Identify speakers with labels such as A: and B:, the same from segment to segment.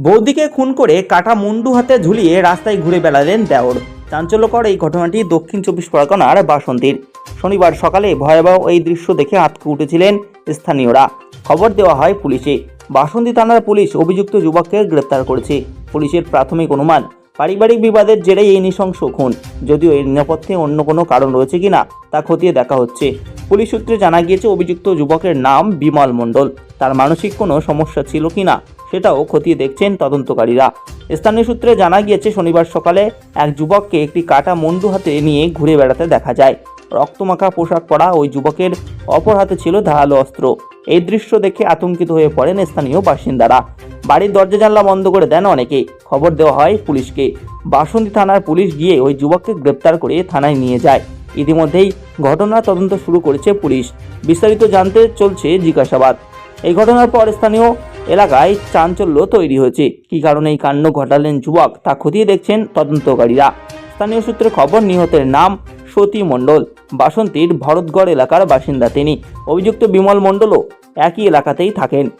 A: বৌদিকে খুন করে কাটা মুন্ডু হাতে ঝুলিয়ে রাস্তায় ঘুরে বেড়ালেন দেওর। চাঞ্চল্যকর এই ঘটনাটি দক্ষিণ চব্বিশ পরগনার বাসন্তীর। শনিবার সকালে ভয়াবহ এই দৃশ্য দেখে আতকে উঠেছিলেন স্থানীয়রা। খবর দেওয়া হয় পুলিশে। বাসন্তী থানার পুলিশ অভিযুক্ত যুবককে গ্রেপ্তার করেছে। পুলিশের প্রাথমিক অনুমান, পারিবারিক বিবাদের জেরেই এই নৃশংস খুন। যদিও এর নিরাপত্তে অন্য কোনো কারণ রয়েছে কিনা তা খতিয়ে দেখা হচ্ছে। পুলিশ সূত্রে জানা গিয়েছে, অভিযুক্ত যুবকের নাম বিমল মণ্ডল। তার মানসিক কোনো সমস্যা ছিল কিনা সেটাও খতিয়ে দেখছেন তদন্তকারীরা। স্থানীয় সূত্রে জানা গিয়েছে, শনিবার সকালে এক যুবককে একটি কাটা মুন্ডু হাতে নিয়ে ঘুরে বেড়াতে দেখা যায়। রক্তমাখা পোশাক পরা ওই যুবকের অপর হাতে ছিল ধারালো অস্ত্র। এই দৃশ্য দেখে আতঙ্কিত হয়ে পড়েন স্থানীয় বাসিন্দারা। বাড়ির দরজা জানলা বন্ধ করে দেন অনেকে। খবর দেওয়া হয় পুলিশকে। বাসন্তী থানার পুলিশ গিয়ে ওই যুবককে গ্রেপ্তার করে থানায় নিয়ে যায়। ইতিমধ্যেই ঘটনার তদন্ত শুরু করেছে পুলিশ। বিস্তারিত জানতে চলছে জিজ্ঞাসাবাদ। এই ঘটনার পর স্থানীয় এলাকায় চাঞ্চল্য তৈরি হয়েছে। কী কারণে এই কাণ্ড ঘটালেন যুবক, তা খতিয়ে দেখছেন তদন্তকারীরা। স্থানীয় সূত্রে খবর, নিহতের নাম সতী মণ্ডল। বাসন্তীর ভরতগড় এলাকার বাসিন্দা তিনি। অভিযুক্ত বিমল মণ্ডলও একই এলাকাতেই থাকেন।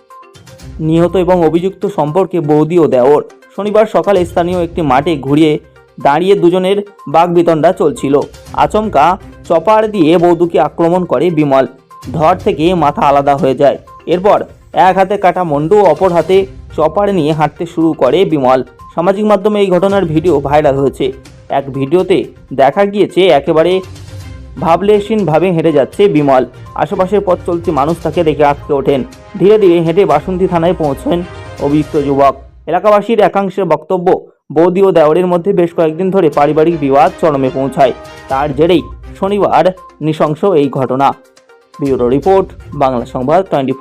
A: নিহত এবং অভিযুক্ত সম্পর্কে বৌদি ও দেওর। শনিবার সকালে স্থানীয় একটি মাঠে ঘুরিয়ে দাঁড়িয়ে দুজনের বাগবিতণ্ডা চলছিল। আচমকা চপার দিয়ে বৌদুকে আক্রমণ করে বিমল। ধর থেকে মাথা আলাদা হয়ে যায়। এরপর এক হাতে কাটা মন্ডু, অপর হাতে চপার নিয়ে হাঁটতে শুরু করে বিমল। সামাজিক মাধ্যমে এই ঘটনার ভিডিও ভাইরাল হয়েছে। এক ভিডিওতে দেখা গিয়েছে, একেবারে ভাবলেশীনভাবে হেঁটে যাচ্ছে বিমল। আশেপাশের পথ চলতি মানুষ তাকে দেখে আটকে ওঠেন। ধীরে ধীরে হেঁটে বাসন্তী থানায় পৌঁছেন অভিযুক্ত যুবক। এলাকাবাসীর একাংশের বক্তব্য বৌদি ও দেওয়ারের মধ্যে বেশ কয়েকদিন ধরে পারিবারিক বিবাদ চরমে পৌঁছায়। তার জেরেই শনিবার নৃশংস এই ঘটনা। ব্যুরো রিপোর্ট, বাংলা সংবাদ টোয়েন্টি